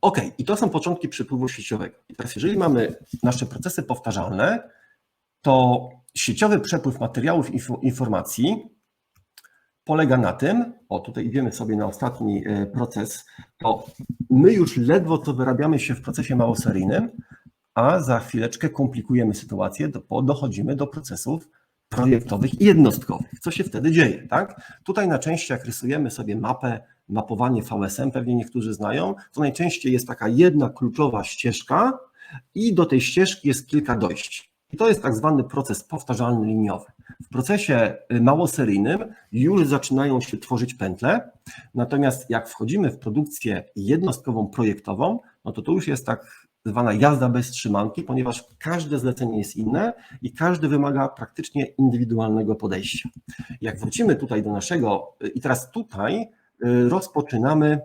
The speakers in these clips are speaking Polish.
Ok, i to są początki przepływu sieciowego. I teraz, jeżeli mamy nasze procesy powtarzalne, to sieciowy przepływ materiałów i info- informacji polega na tym, o tutaj idziemy sobie na ostatni e, proces, to my już ledwo co wyrabiamy się w procesie małoseryjnym, a za chwileczkę komplikujemy sytuację, bo dochodzimy do procesów projektowych i jednostkowych. Co się wtedy dzieje? Tak? Tutaj na częściach rysujemy sobie mapę, mapowanie VSM, pewnie niektórzy znają. To najczęściej jest taka jedna kluczowa ścieżka i do tej ścieżki jest kilka dojść. I to jest tak zwany proces powtarzalny liniowy. W procesie y, małoseryjnym już zaczynają się tworzyć pętle, natomiast jak wchodzimy w produkcję jednostkową projektową, no to to już jest tak zwana jazda bez trzymanki, ponieważ każde zlecenie jest inne i każdy wymaga praktycznie indywidualnego podejścia. Jak wrócimy tutaj do naszego, i teraz tutaj y, rozpoczynamy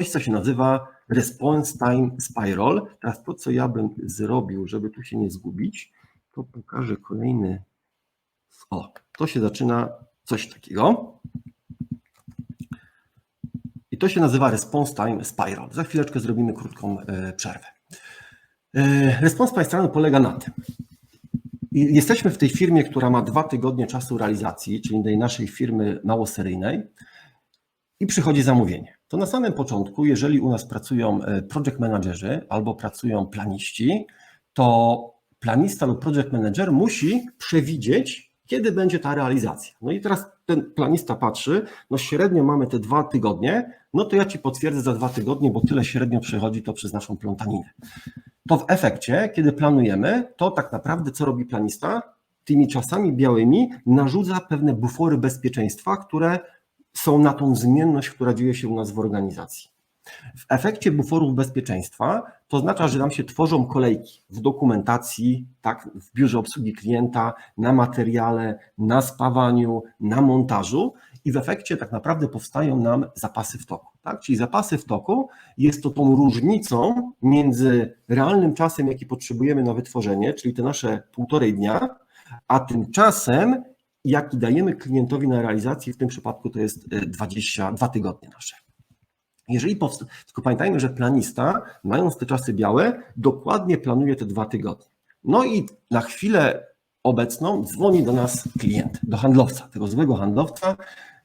coś, co się nazywa Response Time Spiral. Teraz to, co ja bym zrobił, żeby tu się nie zgubić, to pokażę kolejny. O, to się zaczyna coś takiego. I to się nazywa Response Time Spiral. Za chwileczkę zrobimy krótką e, przerwę. E, Response Time Spiral polega na tym. Jesteśmy w tej firmie, która ma dwa tygodnie czasu realizacji, czyli tej naszej firmy małoseryjnej i przychodzi zamówienie. To na samym początku, jeżeli u nas pracują e, project managerzy albo pracują planiści, to planista lub project manager musi przewidzieć, kiedy będzie ta realizacja. No i teraz ten planista patrzy, no średnio mamy te dwa tygodnie, no to ja ci potwierdzę za dwa tygodnie, bo tyle średnio przechodzi to przez naszą plątaninę. To w efekcie, kiedy planujemy, to tak naprawdę co robi planista? Tymi czasami białymi narzuca pewne bufory bezpieczeństwa, które są na tą zmienność, która dzieje się u nas w organizacji. W efekcie buforów bezpieczeństwa to oznacza, że nam się tworzą kolejki w dokumentacji, tak, w biurze obsługi klienta, na materiale, na spawaniu, na montażu i w efekcie tak naprawdę powstają nam zapasy w toku. Tak? Czyli zapasy w toku jest to tą różnicą między realnym czasem, jaki potrzebujemy na wytworzenie, czyli te nasze półtorej dnia, a tymczasem, jaki dajemy klientowi na realizację, w tym przypadku to jest 22 tygodnie nasze. Jeżeli powst- tylko pamiętajmy, że planista, mając te czasy białe, dokładnie planuje te dwa tygodnie. No i na chwilę obecną dzwoni do nas klient, do handlowca, tego złego handlowca,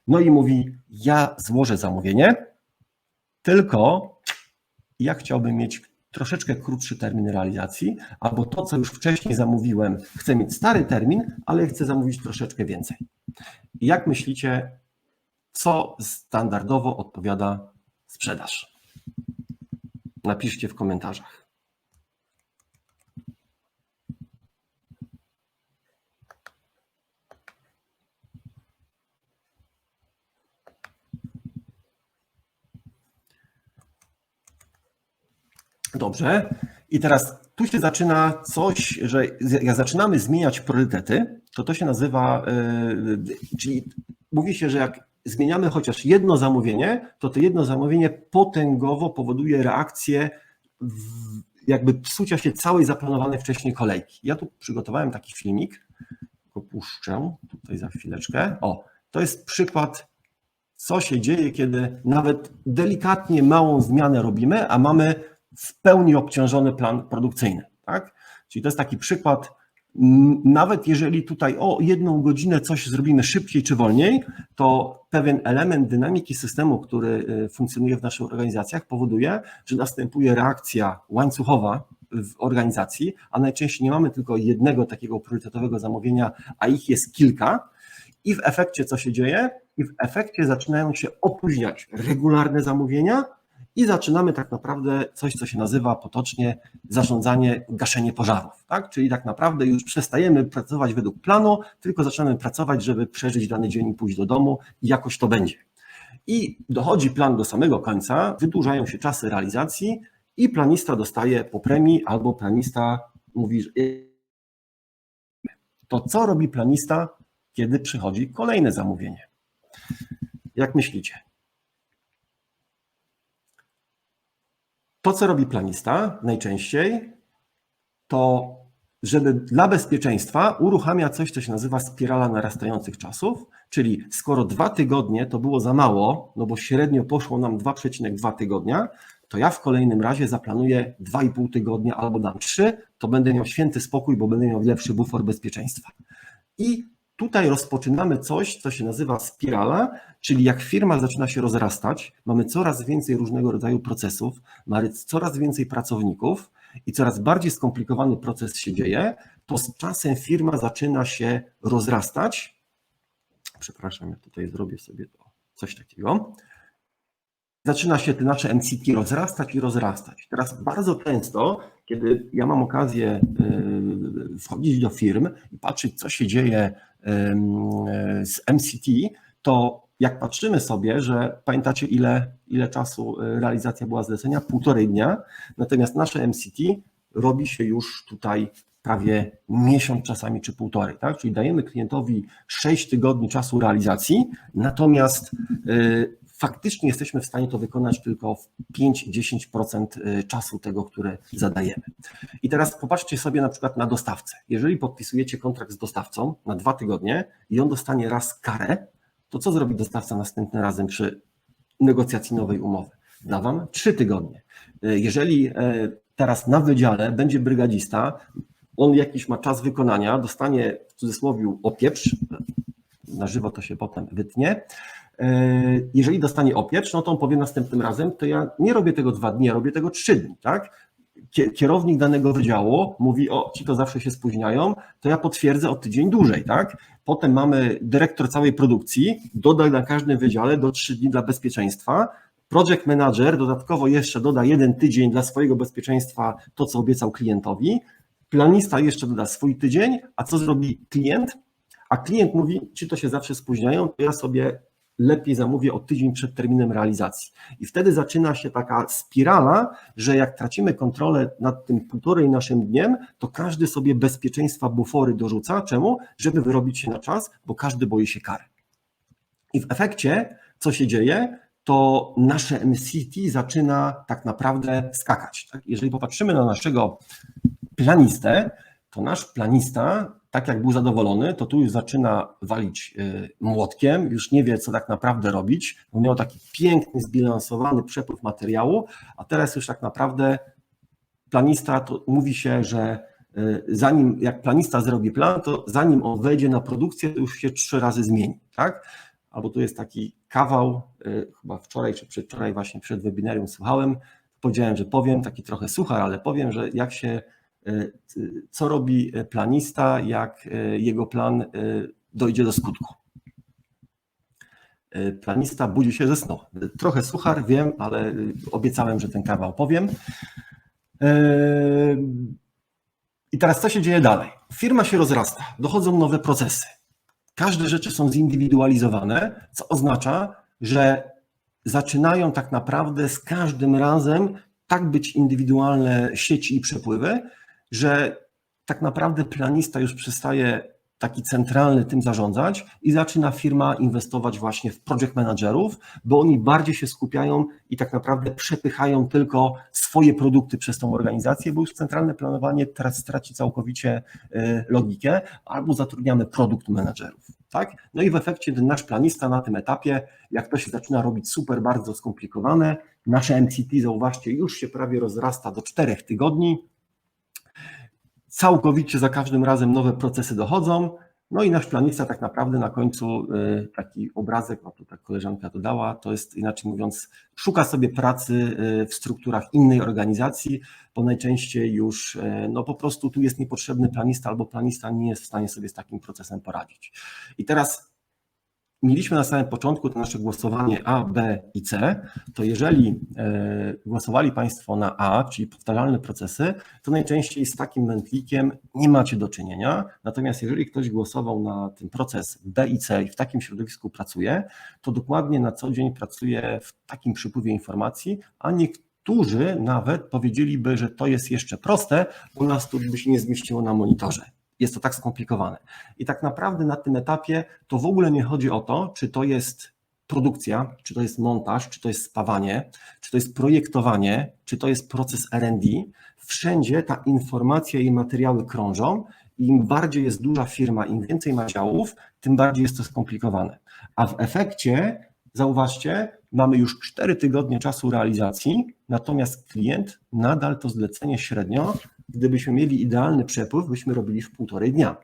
no i mówi: Ja złożę zamówienie, tylko ja chciałbym mieć troszeczkę krótszy termin realizacji, albo to, co już wcześniej zamówiłem, chcę mieć stary termin, ale chcę zamówić troszeczkę więcej. Jak myślicie, co standardowo odpowiada sprzedaż? Napiszcie w komentarzach. Dobrze. I teraz tu się zaczyna coś, że jak zaczynamy zmieniać priorytety, to to się nazywa, yy, czyli mówi się, że jak zmieniamy chociaż jedno zamówienie, to to jedno zamówienie potęgowo powoduje reakcję jakby psucia się całej zaplanowanej wcześniej kolejki. Ja tu przygotowałem taki filmik, go puszczę tutaj za chwileczkę. O, to jest przykład, co się dzieje, kiedy nawet delikatnie małą zmianę robimy, a mamy w pełni obciążony plan produkcyjny. Tak? Czyli to jest taki przykład, nawet jeżeli tutaj o jedną godzinę coś zrobimy szybciej czy wolniej, to pewien element dynamiki systemu, który y, funkcjonuje w naszych organizacjach, powoduje, że następuje reakcja łańcuchowa w organizacji, a najczęściej nie mamy tylko jednego takiego priorytetowego zamówienia, a ich jest kilka. I w efekcie co się dzieje? I w efekcie zaczynają się opóźniać regularne zamówienia, i zaczynamy tak naprawdę coś, co się nazywa potocznie zarządzanie, gaszenie pożarów. Tak? Czyli tak naprawdę już przestajemy pracować według planu, tylko zaczynamy pracować, żeby przeżyć dany dzień i pójść do domu i jakoś to będzie. I dochodzi plan do samego końca, wydłużają się czasy realizacji i planista dostaje po premii albo planista mówi, że to co robi planista, kiedy przychodzi kolejne zamówienie? Jak myślicie? To, co robi planista najczęściej, to żeby dla bezpieczeństwa uruchamia coś, co się nazywa spirala narastających czasów, czyli skoro dwa tygodnie to było za mało, no bo średnio poszło nam 2,2 tygodnia, to ja w kolejnym razie zaplanuję 2,5 tygodnia albo dam 3, to będę miał święty spokój, bo będę miał lepszy bufor bezpieczeństwa. I tutaj rozpoczynamy coś, co się nazywa spirala, czyli jak firma zaczyna się rozrastać, mamy coraz więcej różnego rodzaju procesów, mamy coraz więcej pracowników i coraz bardziej skomplikowany proces się dzieje, to z czasem firma zaczyna się rozrastać. Przepraszam, ja tutaj zrobię sobie coś takiego zaczyna się te nasze MCT rozrastać i rozrastać. Teraz bardzo często, kiedy ja mam okazję y, wchodzić do firm i patrzeć, co się dzieje z MCT, to jak patrzymy sobie, że pamiętacie, ile, ile czasu y, realizacja była zlecenia? Półtorej dnia, natomiast nasze MCT robi się już tutaj prawie miesiąc czasami czy półtorej, tak? Czyli dajemy klientowi 6 tygodni czasu realizacji, natomiast y, faktycznie jesteśmy w stanie to wykonać tylko w 5-10% y, czasu tego, które zadajemy. I teraz popatrzcie sobie na przykład na dostawcę. Jeżeli podpisujecie kontrakt z dostawcą na dwa tygodnie i on dostanie raz karę, to co zrobi dostawca następnym razem przy negocjacji nowej umowy? Da wam trzy tygodnie. Y, jeżeli y, teraz na wydziale będzie brygadzista, on jakiś ma czas wykonania, dostanie w cudzysłowie opieprz, na żywo to się potem wytnie, E, jeżeli dostanie opieprz, no to on powie następnym razem, to ja nie robię tego dwa dni, ja robię tego trzy dni, tak? Kierownik danego wydziału mówi, o, ci to zawsze się spóźniają, to ja potwierdzę o tydzień dłużej, tak? Potem mamy dyrektor całej produkcji, doda na każdym wydziale do trzy dni dla bezpieczeństwa, project manager dodatkowo jeszcze doda jeden tydzień dla swojego bezpieczeństwa, to co obiecał klientowi, planista jeszcze doda swój tydzień, a co zrobi klient? A klient mówi, ci to się zawsze spóźniają, to ja sobie lepiej zamówię o tydzień przed terminem realizacji. I wtedy zaczyna się taka spirala, że jak tracimy kontrolę nad tym półtorej naszym dniem, to każdy sobie bezpieczeństwa bufory dorzuca. Czemu? Żeby wyrobić się na czas, bo każdy boi się kary. I w efekcie, co się dzieje? To nasze MCT zaczyna tak naprawdę skakać. Tak? Jeżeli popatrzymy na naszego planistę, to nasz planista tak jak był zadowolony, to tu już zaczyna walić y, młotkiem, już nie wie, co tak naprawdę robić, bo miał taki piękny, zbilansowany przepływ materiału, a teraz już tak naprawdę planista, to mówi się, że y, zanim, jak planista zrobi plan, to zanim on wejdzie na produkcję, to już się trzy razy zmieni, tak? Albo tu jest taki kawał, y, chyba wczoraj czy przedwczoraj właśnie przed webinarium słuchałem, powiedziałem, że powiem, taki trochę suchar, ale powiem, że jak się co robi planista, jak e, jego plan e, dojdzie do skutku. Planista budzi się ze snu. Trochę suchar, wiem, ale obiecałem, że ten kawał powiem. I teraz co się dzieje dalej? Firma się rozrasta, dochodzą nowe procesy. Każde rzeczy są zindywidualizowane, co oznacza, że zaczynają tak naprawdę z każdym razem tak być indywidualne sieci i przepływy, że tak naprawdę planista już przestaje taki centralny tym zarządzać i zaczyna firma inwestować właśnie w project managerów, bo oni bardziej się skupiają i tak naprawdę przepychają tylko swoje produkty przez tą organizację, bo już centralne planowanie teraz straci całkowicie y, logikę, albo zatrudniamy produkt managerów. Tak? No i w efekcie nasz planista na tym etapie, jak to się zaczyna robić super bardzo skomplikowane, nasze MCT, zauważcie, już się prawie rozrasta do czterech tygodni, całkowicie za każdym razem nowe procesy dochodzą. No i nasz planista tak naprawdę na końcu y, taki obrazek, no to tak koleżanka dodała, to jest inaczej mówiąc, szuka sobie pracy y, w strukturach innej organizacji, bo najczęściej już y, no po prostu tu jest niepotrzebny planista albo planista nie jest w stanie sobie z takim procesem poradzić. I teraz mieliśmy na samym początku to nasze głosowanie A, B i C, to jeżeli e, głosowali Państwo na A, czyli powtarzalne procesy, to najczęściej z takim mętlikiem nie macie do czynienia. Natomiast jeżeli ktoś głosował na ten proces B i C i w takim środowisku pracuje, to dokładnie na co dzień pracuje w takim przypływie informacji, a niektórzy nawet powiedzieliby, że to jest jeszcze proste, bo nas tu by się nie zmieściło na monitorze jest to tak skomplikowane. I tak naprawdę na tym etapie to w ogóle nie chodzi o to, czy to jest produkcja, czy to jest montaż, czy to jest spawanie, czy to jest projektowanie, czy to jest proces RD. Wszędzie ta informacja i materiały krążą. I im bardziej jest duża firma, im więcej ma działów, tym bardziej jest to skomplikowane. A w efekcie Zauważcie, mamy już 4 tygodnie czasu realizacji, natomiast klient nadal to zlecenie średnio, gdybyśmy mieli idealny przepływ, byśmy robili w półtorej dnia.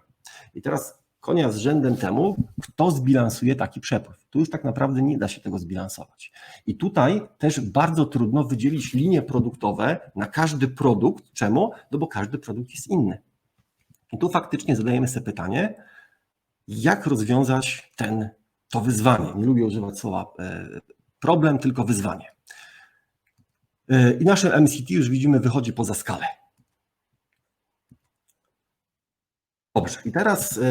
I teraz konia z rzędem temu, kto zbilansuje taki przepływ. Tu już tak naprawdę nie da się tego zbilansować. I tutaj też bardzo trudno wydzielić linie produktowe na każdy produkt. Czemu? No bo każdy produkt jest inny. I tu faktycznie zadajemy sobie pytanie, jak rozwiązać ten, to wyzwanie. Nie lubię używać słowa e, problem, tylko wyzwanie. E, I nasze MCT już widzimy wychodzi poza skalę. Dobrze, i teraz e,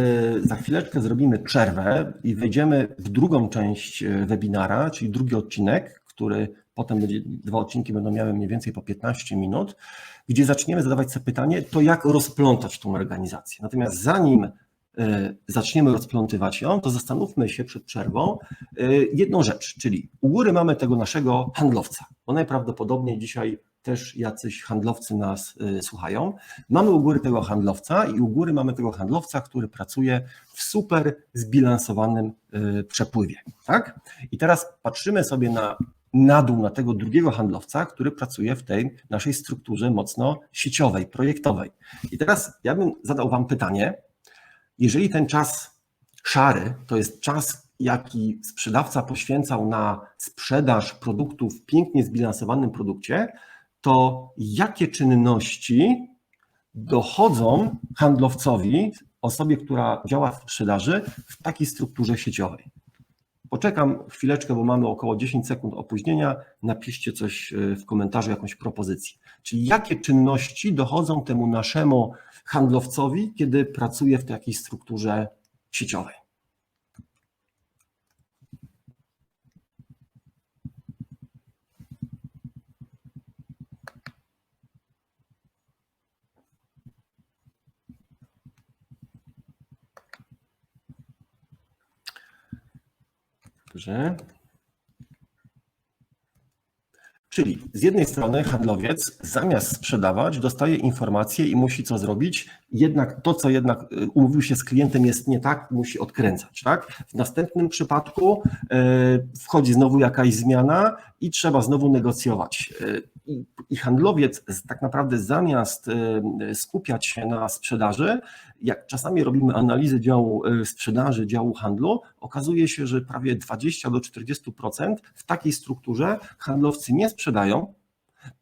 za chwileczkę zrobimy przerwę i wejdziemy w drugą część webinara, czyli drugi odcinek, który potem będzie, dwa odcinki będą miały mniej więcej po 15 minut, gdzie zaczniemy zadawać sobie pytanie, to jak rozplątać tą organizację. Natomiast zanim zaczniemy rozplątywać ją, to zastanówmy się przed przerwą jedną rzecz, czyli u góry mamy tego naszego handlowca. On najprawdopodobniej dzisiaj też jacyś handlowcy nas y, słuchają. Mamy u góry tego handlowca i u góry mamy tego handlowca, który pracuje w super zbilansowanym przepływie. Tak? I teraz patrzymy sobie na, na dół na tego drugiego handlowca, który pracuje w tej naszej strukturze mocno sieciowej, projektowej. I teraz ja bym zadał Wam pytanie, jeżeli ten czas szary to jest czas jaki sprzedawca poświęcał na sprzedaż produktów w pięknie zbilansowanym produkcie, to jakie czynności dochodzą handlowcowi, osobie, która działa w sprzedaży, w takiej strukturze sieciowej. Poczekam chwileczkę, bo mamy około 10 sekund opóźnienia. Napiszcie coś e, w komentarzu, jakąś propozycję. Czyli jakie czynności dochodzą temu naszemu handlowcowi, kiedy pracuje w takiej strukturze sieciowej? Dobrze. Czyli z jednej strony handlowiec zamiast sprzedawać dostaje informacje i musi co zrobić, jednak to, co jednak y, umówił się z klientem jest nie tak, musi odkręcać. Tak? W następnym przypadku y, wchodzi znowu jakaś zmiana i trzeba znowu negocjować. Y, I handlowiec tak naprawdę zamiast skupiać się na sprzedaży, jak czasami robimy analizę działu sprzedaży, działu handlu, okazuje się, że prawie 20 do 40% w takiej strukturze handlowcy nie sprzedają,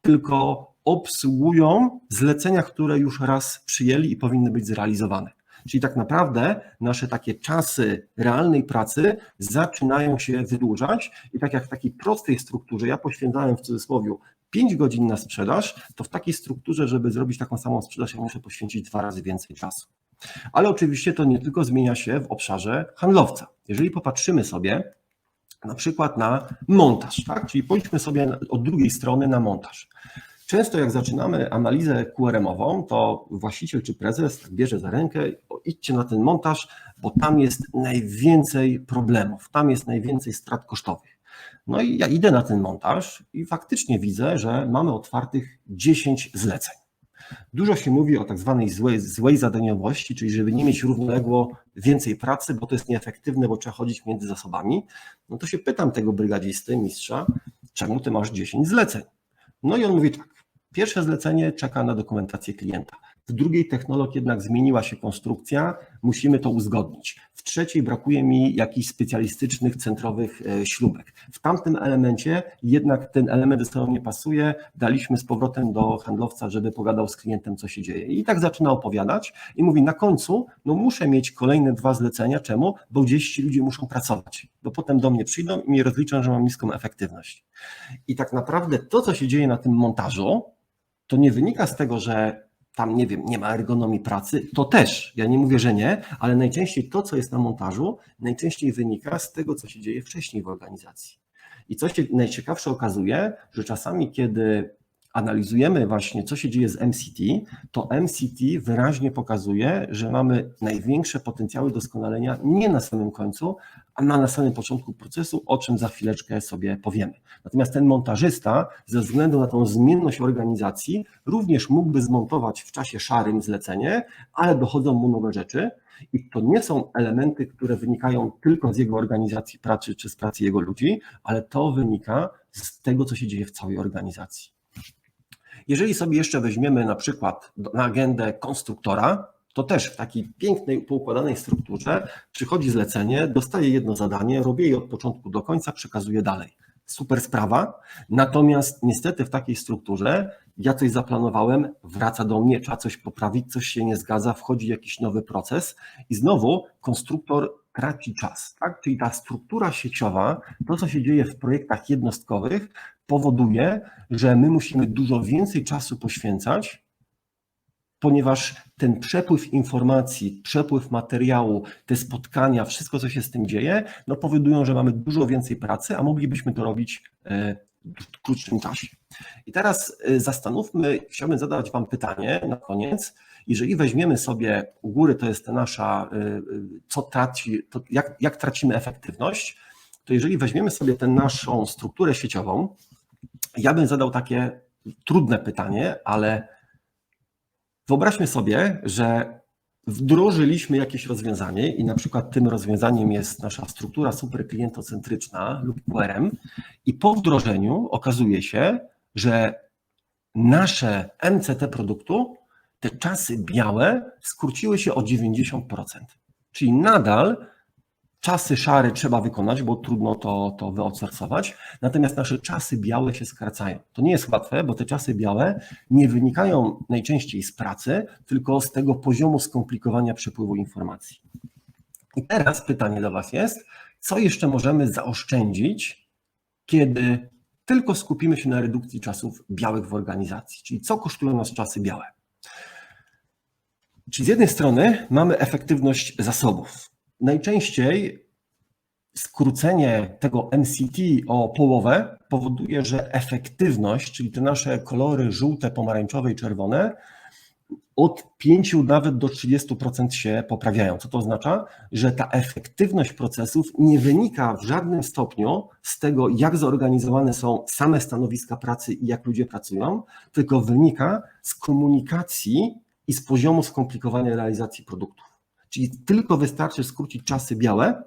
tylko obsługują zlecenia, które już raz przyjęli i powinny być zrealizowane. Czyli tak naprawdę nasze takie czasy realnej pracy zaczynają się wydłużać i tak jak w takiej prostej strukturze ja poświęcałem w cudzysłowie 5 godzin na sprzedaż, to w takiej strukturze, żeby zrobić taką samą sprzedaż, ja muszę poświęcić dwa razy więcej czasu. Ale oczywiście to nie tylko zmienia się w obszarze handlowca. Jeżeli popatrzymy sobie na przykład na montaż, tak? czyli pójdźmy sobie od drugiej strony na montaż. Często jak zaczynamy analizę QRM-ową, to właściciel czy prezes tak bierze za rękę, idźcie na ten montaż, bo tam jest najwięcej problemów, tam jest najwięcej strat kosztowych. No i ja idę na ten montaż i faktycznie widzę, że mamy otwartych 10 zleceń. Dużo się mówi o tak zwanej złej, złej zadaniowości, czyli żeby nie mieć równoległo więcej pracy, bo to jest nieefektywne, bo trzeba chodzić między zasobami. No to się pytam tego brygadzisty, mistrza, czemu ty masz 10 zleceń? No i on mówi tak, pierwsze zlecenie czeka na dokumentację klienta. W drugiej technologii jednak zmieniła się konstrukcja, musimy to uzgodnić. W trzeciej brakuje mi jakichś specjalistycznych, centrowych e, śrubek. W tamtym elemencie jednak ten element ze nie pasuje, daliśmy z powrotem do handlowca, żeby pogadał z klientem, co się dzieje. I tak zaczyna opowiadać i mówi, na końcu, no muszę mieć kolejne dwa zlecenia, czemu? Bo gdzieś ci ludzie muszą pracować, bo potem do mnie przyjdą i mnie rozliczą, że mam niską efektywność. I tak naprawdę to, co się dzieje na tym montażu, to nie wynika z tego, że tam nie wiem, nie ma ergonomii pracy, to też, ja nie mówię, że nie, ale najczęściej to, co jest na montażu, najczęściej wynika z tego, co się dzieje wcześniej w organizacji. I co się najciekawsze okazuje, że czasami, kiedy analizujemy właśnie, co się dzieje z MCT, to MCT wyraźnie pokazuje, że mamy największe potencjały doskonalenia nie na samym końcu, a na, samym początku procesu, o czym za chwileczkę sobie powiemy. Natomiast ten montażysta, ze względu na tą zmienność organizacji, również mógłby zmontować w czasie szarym zlecenie, ale dochodzą mu nowe rzeczy. I to nie są elementy, które wynikają tylko z jego organizacji pracy czy z pracy jego ludzi, ale to wynika z tego, co się dzieje w całej organizacji. Jeżeli sobie jeszcze weźmiemy na przykład na agendę konstruktora, to też w takiej pięknej, poukładanej strukturze przychodzi zlecenie, dostaje jedno zadanie, robię je od początku do końca, przekazuję dalej. Super sprawa. Natomiast niestety w takiej strukturze ja coś zaplanowałem, wraca do mnie, trzeba coś poprawić, coś się nie zgadza, wchodzi jakiś nowy proces i znowu konstruktor traci czas. Tak? Czyli ta struktura sieciowa, to co się dzieje w projektach jednostkowych, powoduje, że my musimy dużo więcej czasu poświęcać, ponieważ ten przepływ informacji, przepływ materiału, te spotkania, wszystko, co się z tym dzieje, no powodują, że mamy dużo więcej pracy, a moglibyśmy to robić e, w krótszym czasie. I teraz e, zastanówmy, chciałbym zadać Wam pytanie na koniec. Jeżeli weźmiemy sobie u góry, to jest nasza, e, co traci, jak, jak tracimy efektywność, to jeżeli weźmiemy sobie tę naszą strukturę sieciową, ja bym zadał takie trudne pytanie, ale wyobraźmy sobie, że wdrożyliśmy jakieś rozwiązanie i na przykład tym rozwiązaniem jest nasza struktura superklientocentryczna lub QRM i po wdrożeniu okazuje się, że nasze MCT produktu, te czasy białe skróciły się o 90%. Czyli nadal Czasy szare trzeba wykonać, bo trudno to, to wyoutsourcować, natomiast nasze czasy białe się skracają. To nie jest łatwe, bo te czasy białe nie wynikają najczęściej z pracy, tylko z tego poziomu skomplikowania przepływu informacji. I teraz pytanie do Was jest, co jeszcze możemy zaoszczędzić, kiedy tylko skupimy się na redukcji czasów białych w organizacji, czyli co kosztują nas czasy białe. Czyli z jednej strony mamy efektywność zasobów, Najczęściej skrócenie tego MCT o połowę powoduje, że efektywność, czyli te nasze kolory żółte, pomarańczowe i czerwone, od 5 nawet do 30% się poprawiają. Co to oznacza? Że ta efektywność procesów nie wynika w żadnym stopniu z tego, jak zorganizowane są same stanowiska pracy i jak ludzie pracują, tylko wynika z komunikacji i z poziomu skomplikowania realizacji produktów. Czyli tylko wystarczy skrócić czasy białe,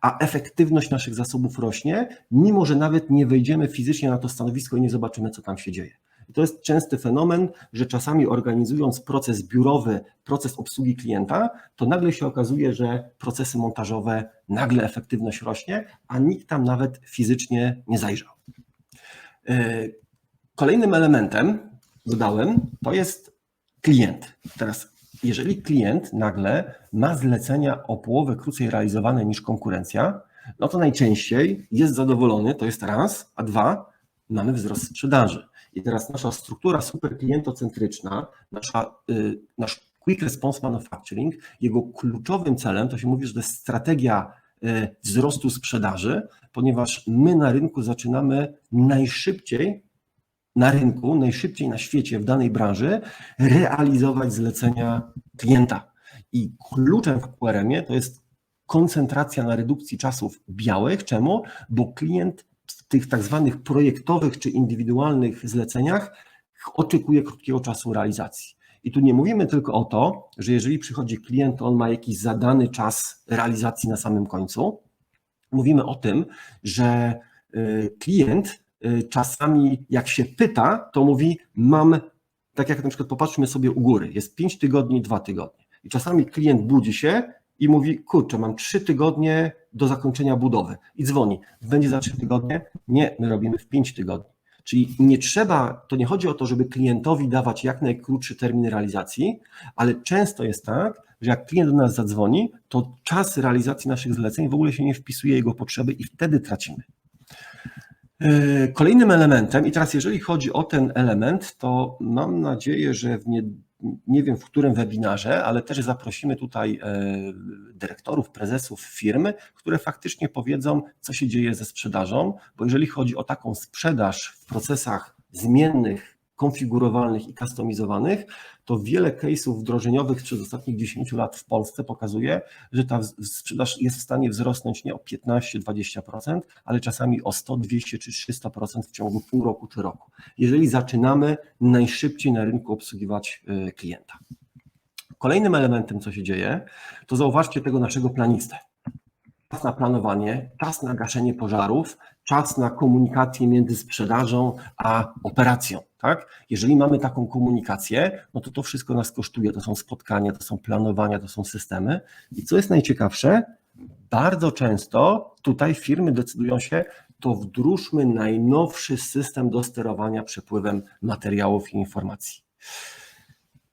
a efektywność naszych zasobów rośnie, mimo że nawet nie wejdziemy fizycznie na to stanowisko i nie zobaczymy, co tam się dzieje. I to jest częsty fenomen, że czasami organizując proces biurowy, proces obsługi klienta, to nagle się okazuje, że procesy montażowe, nagle efektywność rośnie, a nikt tam nawet fizycznie nie zajrzał. E, kolejnym elementem, dodałem, to jest klient. Teraz jeżeli klient nagle ma zlecenia o połowę krócej realizowane niż konkurencja, no to najczęściej jest zadowolony, to jest raz, a dwa, mamy wzrost sprzedaży. I teraz nasza struktura super klientocentryczna, nasza, y, nasz Quick Response Manufacturing, jego kluczowym celem, to się mówi, że to jest strategia y, wzrostu sprzedaży, ponieważ my na rynku zaczynamy najszybciej na rynku, najszybciej na świecie w danej branży realizować zlecenia klienta. I kluczem w QRM-ie to jest koncentracja na redukcji czasów białych. Czemu? Bo klient w tych tak zwanych projektowych czy indywidualnych zleceniach oczekuje krótkiego czasu realizacji. I tu nie mówimy tylko o to, że jeżeli przychodzi klient, to on ma jakiś zadany czas realizacji na samym końcu. Mówimy o tym, że y, klient czasami jak się pyta, to mówi mam, tak jak na przykład popatrzmy sobie u góry, jest 5 tygodni, 2 tygodnie. I czasami klient budzi się i mówi, kurczę, mam 3 tygodnie do zakończenia budowy. I dzwoni, będzie za 3 tygodnie? Nie, my robimy w 5 tygodni. Czyli nie trzeba, to nie chodzi o to, żeby klientowi dawać jak najkrótszy termin realizacji, ale często jest tak, że jak klient do nas zadzwoni, to czas realizacji naszych zleceń w ogóle się nie wpisuje jego potrzeby i wtedy tracimy. E, kolejnym elementem, i teraz jeżeli chodzi o ten element, to mam nadzieję, że w nie, nie wiem w którym webinarze, ale też zaprosimy tutaj e, dyrektorów, prezesów firmy, które faktycznie powiedzą, co się dzieje ze sprzedażą, bo jeżeli chodzi o taką sprzedaż w procesach zmiennych konfigurowalnych i kustomizowanych, to wiele case'ów wdrożeniowych przez ostatnich 10 lat w Polsce pokazuje, że ta sprzedaż jest w stanie wzrosnąć nie o 15-20%, ale czasami o 100, 200 czy 300% w ciągu pół roku czy roku, jeżeli zaczynamy najszybciej na rynku obsługiwać y, klienta. Kolejnym elementem, co się dzieje, to zauważcie tego naszego planistę. Czas na planowanie, czas na gaszenie pożarów, czas na komunikację między sprzedażą a operacją. Tak? Jeżeli mamy taką komunikację, no to to wszystko nas kosztuje. To są spotkania, to są planowania, to są systemy. I co jest najciekawsze, bardzo często tutaj firmy decydują się, to wdróżmy najnowszy system do sterowania przepływem materiałów i informacji.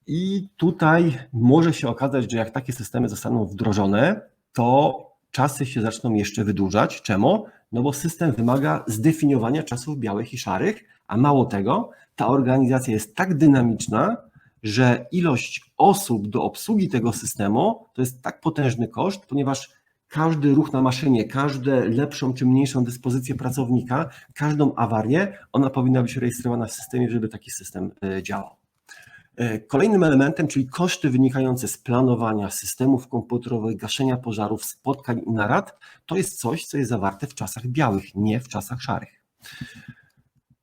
I tutaj może się okazać, że jak takie systemy zostaną wdrożone, to czasy się zaczną jeszcze wydłużać. Czemu? No bo system wymaga zdefiniowania czasów białych i szarych, a mało tego, ta organizacja jest tak dynamiczna, że ilość osób do obsługi tego systemu to jest tak potężny koszt, ponieważ każdy ruch na maszynie, każdą lepszą czy mniejszą dyspozycję pracownika, każdą awarię, ona powinna być rejestrowana w systemie, żeby taki system e, działał. E, kolejnym elementem, czyli koszty wynikające z planowania systemów komputerowych, gaszenia pożarów, spotkań i narad, to jest coś, co jest zawarte w czasach białych, nie w czasach szarych.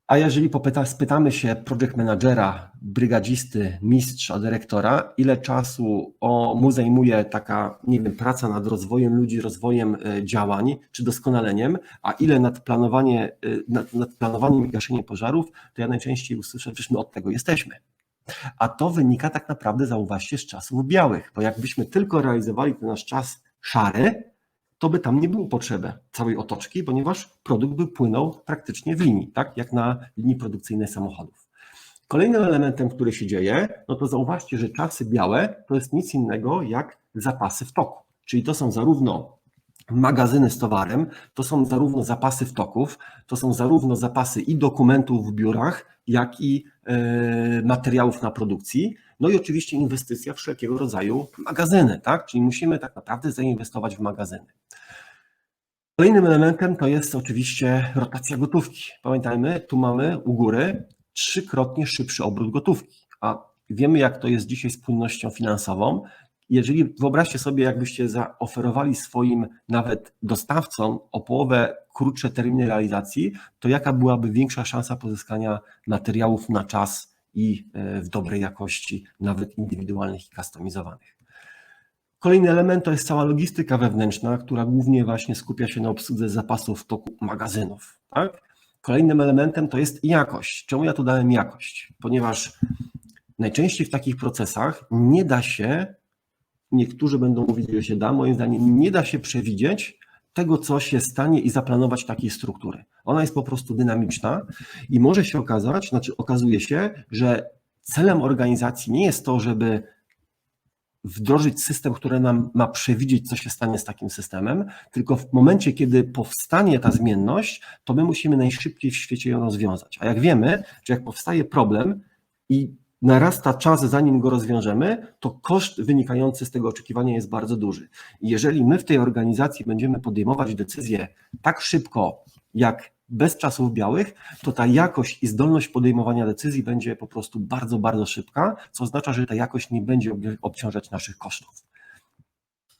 A jeżeli popyta, spytamy się project managera, brygadzisty, mistrza, dyrektora, ile czasu o, mu zajmuje taka, nie wiem, praca nad rozwojem ludzi, rozwojem e, działań czy doskonaleniem, a ile nad, planowanie, e, nad, nad planowaniem i gaszeniem pożarów, to ja najczęściej usłyszę, że my od tego jesteśmy. A to wynika tak naprawdę, zauważcie, z czasów białych, bo jakbyśmy tylko realizowali ten nasz czas szary, to by tam nie było potrzeby całej otoczki, ponieważ produkt by płynął praktycznie w linii, tak jak na linii produkcyjnej samochodów. Kolejnym elementem, który się dzieje, no to zauważcie, że czasy białe to jest nic innego jak zapasy w toku. Czyli to są zarówno magazyny z towarem, to są zarówno zapasy wtoków, to są zarówno zapasy i dokumentów w biurach, jak i e, materiałów na produkcji. No i oczywiście inwestycja w wszelkiego rodzaju magazyny, tak? Czyli musimy tak naprawdę zainwestować w magazyny. Kolejnym elementem to jest oczywiście rotacja gotówki. Pamiętajmy, tu mamy u góry trzykrotnie szybszy obrót gotówki, a wiemy jak to jest dzisiaj z płynnością finansową. Jeżeli wyobraźcie sobie, jakbyście zaoferowali swoim nawet dostawcom o połowę krótsze terminy realizacji, to jaka byłaby większa szansa pozyskania materiałów na czas i e, w dobrej jakości, nawet indywidualnych i kustomizowanych. Kolejny element to jest cała logistyka wewnętrzna, która głównie właśnie skupia się na obsłudze zapasów w toku magazynów. Tak? Kolejnym elementem to jest jakość. Czemu ja tu dałem jakość? Ponieważ najczęściej w takich procesach nie da się, niektórzy będą mówić, że się da, moim zdaniem nie da się przewidzieć tego, co się stanie i zaplanować takiej struktury. Ona jest po prostu dynamiczna i może się okazać, znaczy okazuje się, że celem organizacji nie jest to, żeby wdrożyć system, który nam ma przewidzieć, co się stanie z takim systemem, tylko w momencie, kiedy powstanie ta zmienność, to my musimy najszybciej w świecie ją rozwiązać. A jak wiemy, że jak powstaje problem i narasta czas, zanim go rozwiążemy, to koszt wynikający z tego oczekiwania jest bardzo duży. Jeżeli my w tej organizacji będziemy podejmować decyzje tak szybko, jak bez czasów białych, to ta jakość i zdolność podejmowania decyzji będzie po prostu bardzo, bardzo szybka, co oznacza, że ta jakość nie będzie obciążać naszych kosztów.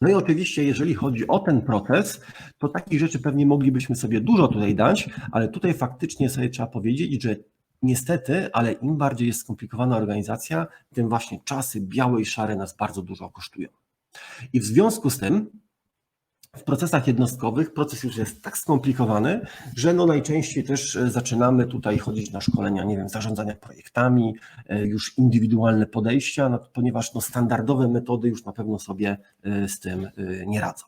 No i oczywiście, jeżeli chodzi o ten proces, to takich rzeczy pewnie moglibyśmy sobie dużo tutaj dać, ale tutaj faktycznie sobie trzeba powiedzieć, że niestety, ale im bardziej jest skomplikowana organizacja, tym właśnie czasy białe i szare nas bardzo dużo kosztują. I w związku z tym w procesach jednostkowych proces już jest tak skomplikowany, że no najczęściej też e, zaczynamy tutaj chodzić na szkolenia, nie wiem, zarządzania projektami, e, już indywidualne podejścia, no, ponieważ no standardowe metody już na pewno sobie e, z tym nie radzą.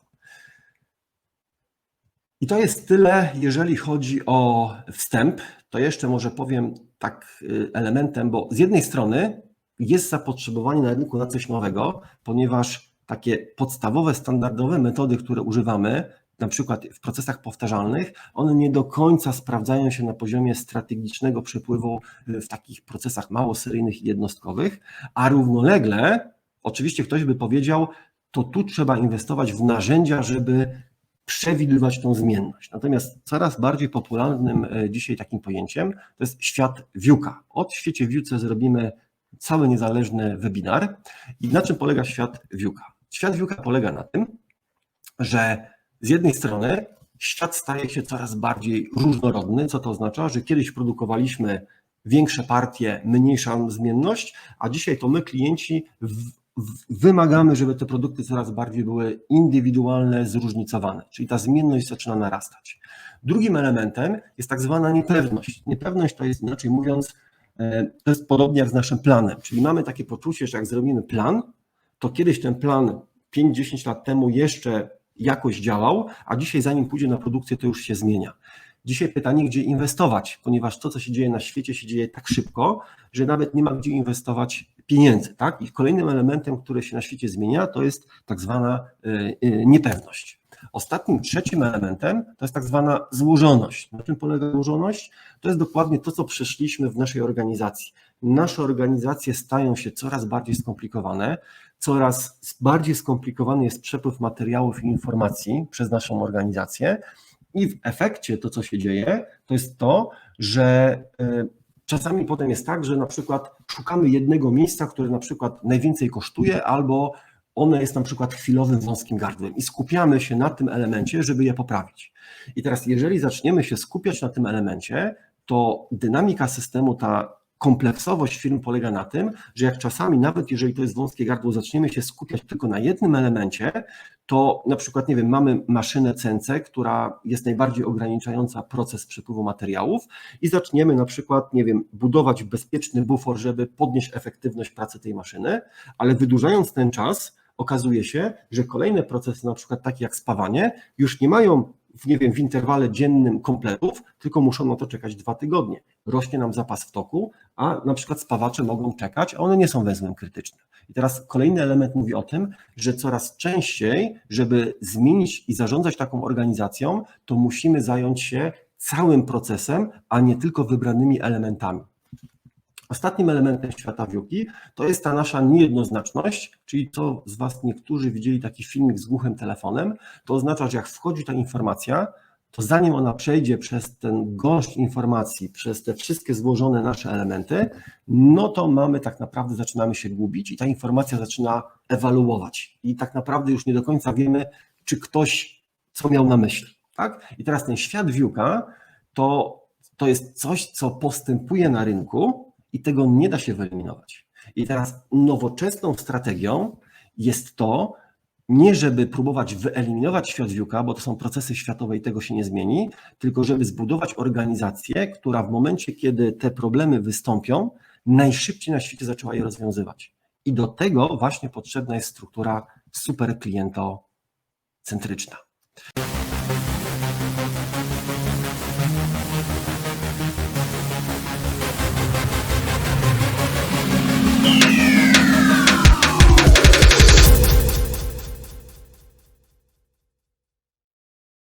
I to jest tyle, jeżeli chodzi o wstęp. To jeszcze może powiem tak elementem, bo z jednej strony jest zapotrzebowanie na rynku na coś nowego, ponieważ takie podstawowe, standardowe metody, które używamy, na przykład w procesach powtarzalnych, one nie do końca sprawdzają się na poziomie strategicznego przepływu y, w takich procesach małoseryjnych i jednostkowych, a równolegle, oczywiście ktoś by powiedział, to tu trzeba inwestować w narzędzia, żeby przewidywać tą zmienność. Natomiast coraz bardziej popularnym e, dzisiaj takim pojęciem to jest świat wiuka. Od świecie wiuce zrobimy cały niezależny webinar. I na czym polega świat wiuka? Świat wiuka polega na tym, że z jednej strony świat staje się coraz bardziej różnorodny, co to oznacza, że kiedyś produkowaliśmy większe partie, mniejszą zmienność, a dzisiaj to my, klienci, wymagamy, żeby te produkty coraz bardziej były indywidualne, zróżnicowane, czyli ta zmienność zaczyna narastać. Drugim elementem jest tak zwana niepewność. Niepewność to jest, inaczej mówiąc, e, to jest podobnie jak z naszym planem, czyli mamy takie poczucie, że jak zrobimy plan, to kiedyś ten plan 5-10 lat temu jeszcze jakoś działał, a dzisiaj zanim pójdzie na produkcję, to już się zmienia. Dzisiaj pytanie, gdzie inwestować, ponieważ to, co się dzieje na świecie, się dzieje tak szybko, że nawet nie ma gdzie inwestować pieniędzy. Tak? I kolejnym elementem, który się na świecie zmienia, to jest tak zwana y, y, niepewność. Ostatnim, trzecim elementem to jest tak zwana złożoność. Na czym polega złożoność? To jest dokładnie to, co przeszliśmy w naszej organizacji. Nasze organizacje stają się coraz bardziej skomplikowane, coraz bardziej skomplikowany jest przepływ materiałów i informacji przez naszą organizację. I w efekcie to, co się dzieje, to jest to, że y, czasami potem jest tak, że na przykład szukamy jednego miejsca, które na przykład najwięcej kosztuje, albo one jest na przykład chwilowym wąskim gardłem i skupiamy się na tym elemencie, żeby je poprawić. I teraz, jeżeli zaczniemy się skupiać na tym elemencie, to dynamika systemu, ta kompleksowość firm polega na tym, że jak czasami, nawet jeżeli to jest wąskie gardło, zaczniemy się skupiać tylko na jednym elemencie, to na przykład, nie wiem, mamy maszynę CNC, która jest najbardziej ograniczająca proces przepływu materiałów i zaczniemy na przykład, nie wiem, budować bezpieczny bufor, żeby podnieść efektywność pracy tej maszyny, ale wydłużając ten czas, okazuje się, że kolejne procesy, na przykład takie jak spawanie, już nie mają w, nie wiem, w interwale dziennym kompletów, tylko muszą na to czekać dwa tygodnie. Rośnie nam zapas w toku, a na przykład spawacze mogą czekać, a one nie są wezmem krytycznym. I teraz kolejny element mówi o tym, że coraz częściej, żeby zmienić i zarządzać taką organizacją, to musimy zająć się całym procesem, a nie tylko wybranymi elementami. Ostatnim elementem świata wiuki to jest ta nasza niejednoznaczność, czyli to z Was niektórzy widzieli taki filmik z głuchym telefonem, to oznacza, że jak wchodzi ta informacja, to zanim ona przejdzie przez ten gąszcz informacji, przez te wszystkie złożone nasze elementy, no to mamy tak naprawdę, zaczynamy się gubić i ta informacja zaczyna ewaluować. I tak naprawdę już nie do końca wiemy, czy ktoś co miał na myśli. Tak? I teraz ten świat wiuka to, to jest coś, co postępuje na rynku, i tego nie da się wyeliminować. I teraz nowoczesną strategią jest to, nie żeby próbować wyeliminować świat wiuka, bo to są procesy światowe i tego się nie zmieni, tylko żeby zbudować organizację, która w momencie, kiedy te problemy wystąpią, najszybciej na świecie zaczęła je rozwiązywać. I do tego właśnie potrzebna jest struktura super